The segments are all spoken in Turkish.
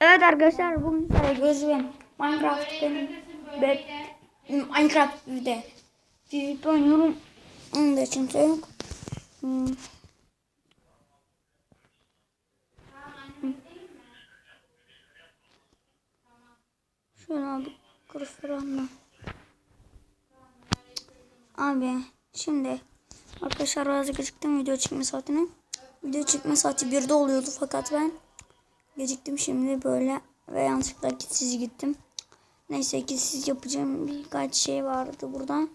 Evet arkadaşlar bugün size gözüm Minecraft benim ve Minecraft bir de PvP oynuyorum. Onun da kimse yok. Hmm. Şöyle abi kırfıramla. Abi şimdi arkadaşlar biraz geciktim video çekme saatine. Video çekme saati 1'de oluyordu fakat ben geciktim şimdi böyle ve yanlışlıkla sizi gittim. Neyse ki siz yapacağım birkaç şey vardı burada.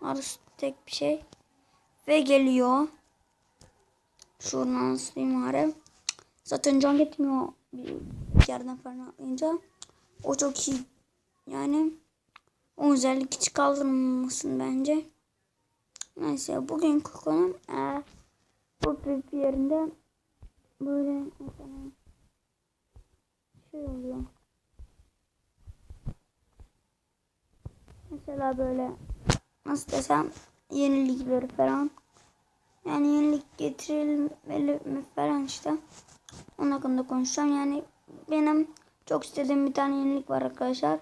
Arası tek bir şey. Ve geliyor. Şuradan ıslayayım bari. Zaten can gitmiyor bir yerden falan atlayınca. O çok iyi. Yani o özellik hiç kaldırılmasın bence. Neyse bugün konum e, bu bir yerinde böyle mesela şey oluyor. Mesela böyle nasıl desem yenilikleri falan. Yani yenilik getirilmeli mi falan işte. Onun hakkında konuşacağım. Yani benim çok istediğim bir tane yenilik var arkadaşlar.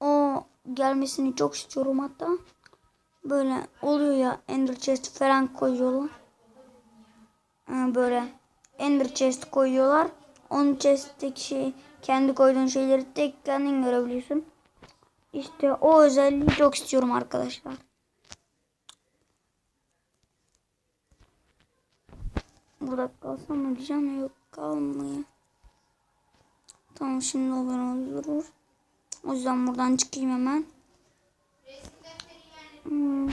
O gelmesini çok istiyorum hatta. Böyle oluyor ya Ender Chest falan koyuyorlar. Böyle Ender Chest koyuyorlar. Onun chest'teki şey kendi koyduğun şeyleri tek kendin görebiliyorsun. İşte o özelliği çok istiyorum arkadaşlar. Burada kalsam mı diyeceğim yok kalmıyor. Tamam şimdi olur olur. O yüzden buradan çıkayım hemen. Hmm.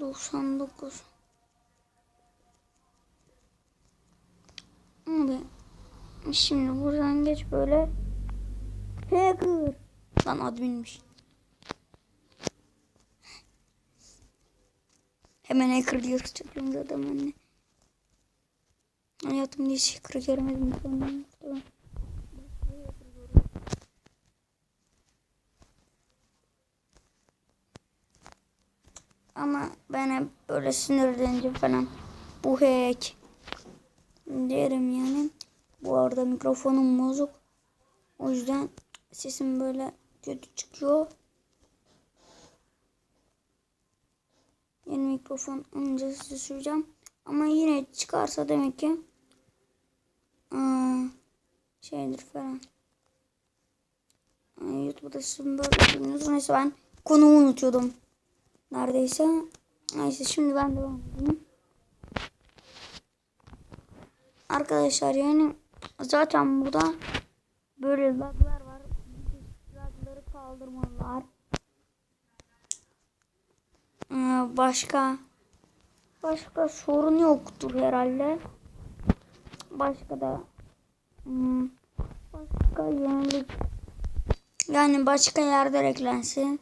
99 Abi şimdi buradan geç böyle Hacker Lan adminmiş Hemen hacker diyoruz çocuğum zaten anne Hayatımda hiç hacker görmedim sanırım. Ama ben hep böyle sinirlenince falan bu hack derim yani. Bu arada mikrofonum bozuk. O yüzden sesim böyle kötü çıkıyor. Yeni mikrofon önce size söyleyeceğim. Ama yine çıkarsa demek ki aa, şeydir falan. Aa, YouTube'da sizin böyle bilmiyorsunuz. Neyse ben konumu unutuyordum. Neredeyse. Neyse şimdi ben devam edeyim. Arkadaşlar yani zaten burada böyle laglar var. Lagları kaldırmalılar. Ee, başka başka sorun yoktur herhalde. Başka da hmm, başka yenilik yani başka yerde eklensin.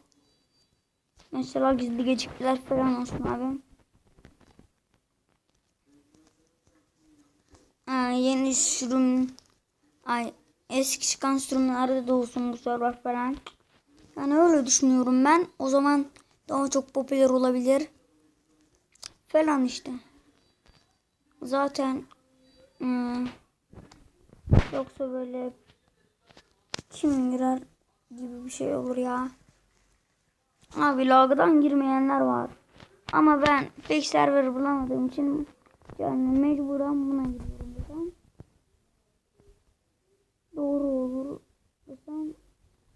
Mesela gizli geçikler falan olsun abi. Aa, yeni sürüm ay eski çıkan sürümlerde de olsun bu server falan. Yani öyle düşünüyorum ben. O zaman daha çok popüler olabilir. Falan işte. Zaten hmm, yoksa böyle kim girer gibi bir şey olur ya. Abi lagdan girmeyenler var. Ama ben pek server bulamadığım için yani mecburen buna giriyorum desem. Doğru olur desem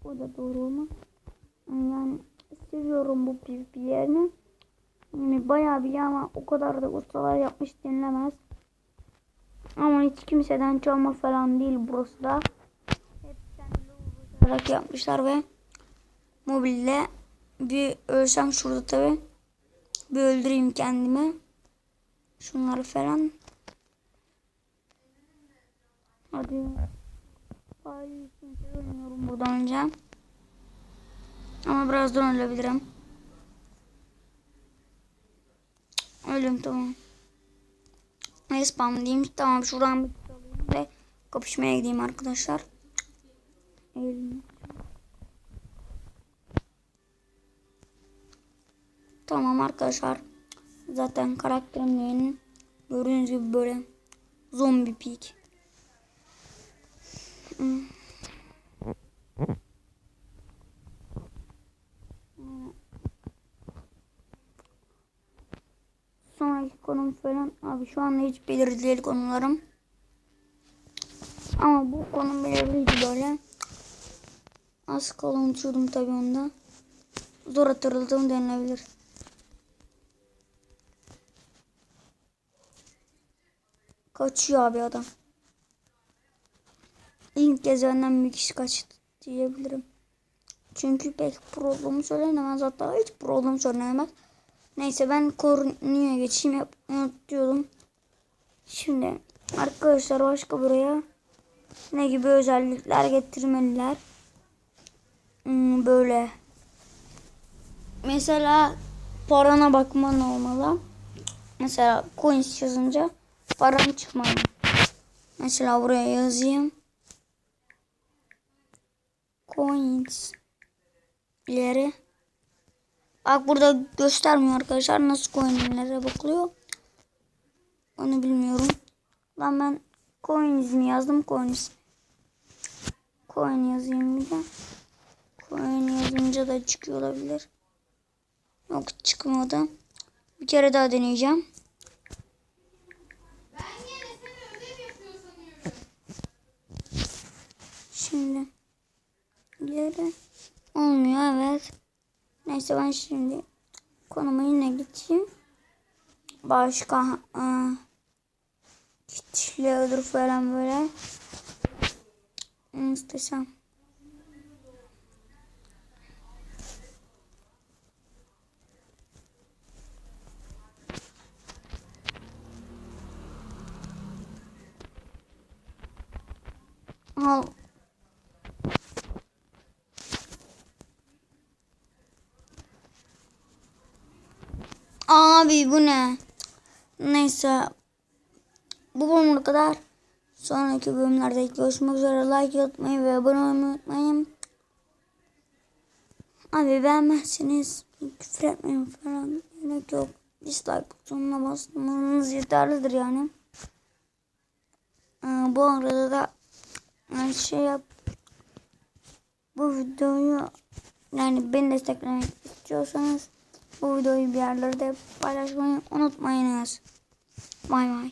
o da doğru olmaz. Yani seviyorum bu PvP yerini. Yani bayağı bir ama o kadar da ustalar yapmış denilemez. Ama hiç kimseden çalma falan değil burası da. Hep kendi yapmışlar ve mobilde bir ölsem şurada tabi. Bir öldüreyim kendimi. Şunları falan. Hadi. Hayır, ölmüyorum buradan önce. Ama birazdan ölebilirim. Ölüm tamam. Ne spam diyeyim. Tamam şuradan bir alayım ve kapışmaya gideyim arkadaşlar. Elim. Tamam arkadaşlar. Zaten karakterim yeni. Gördüğünüz gibi böyle Zombi pik. Hmm. Sonraki konum falan abi şu anda hiç belirli değil konularım. Ama bu konum belirliydi böyle. Az kala unutuyordum tabii onda. Zor hatırladığım denilebilir. Kaçıyor abi adam. İlk kez bir kişi kaçtı diyebilirim. Çünkü pek problem söylenemez hatta hiç problem söylenemez. Neyse ben konuya geçeyim hep unutuyordum. Şimdi arkadaşlar başka buraya ne gibi özellikler getirmeliler? Hmm, böyle mesela parana bakman olmalı. Mesela coins yazınca param çıkmalı. Mesela buraya yazayım. Coins ileri. Bak burada göstermiyor arkadaşlar nasıl coinlere bakılıyor. Onu bilmiyorum. Lan ben coins mi yazdım coins. Coin yazayım bir de. Coin yazınca da çıkıyor olabilir. Yok çıkmadı. Bir kere daha deneyeceğim. Şimdi ileri olmuyor evet. Neyse ben şimdi konuma yine gideyim. Başka ıı, kitledir falan böyle. İstesem. Al. Abi bu ne? Neyse. Bu bölümde kadar. Sonraki bölümlerde görüşmek üzere. Like atmayı ve abone olmayı unutmayın. Abi beğenmezseniz küfür etmeyin falan. Gerek yok. Dislike butonuna basmanız yeterlidir yani. Ee, bu arada da şey yap. Bu videoyu yani beni desteklemek istiyorsanız bu videoyu bir yerlerde paylaşmayı unutmayınız. Bay bay.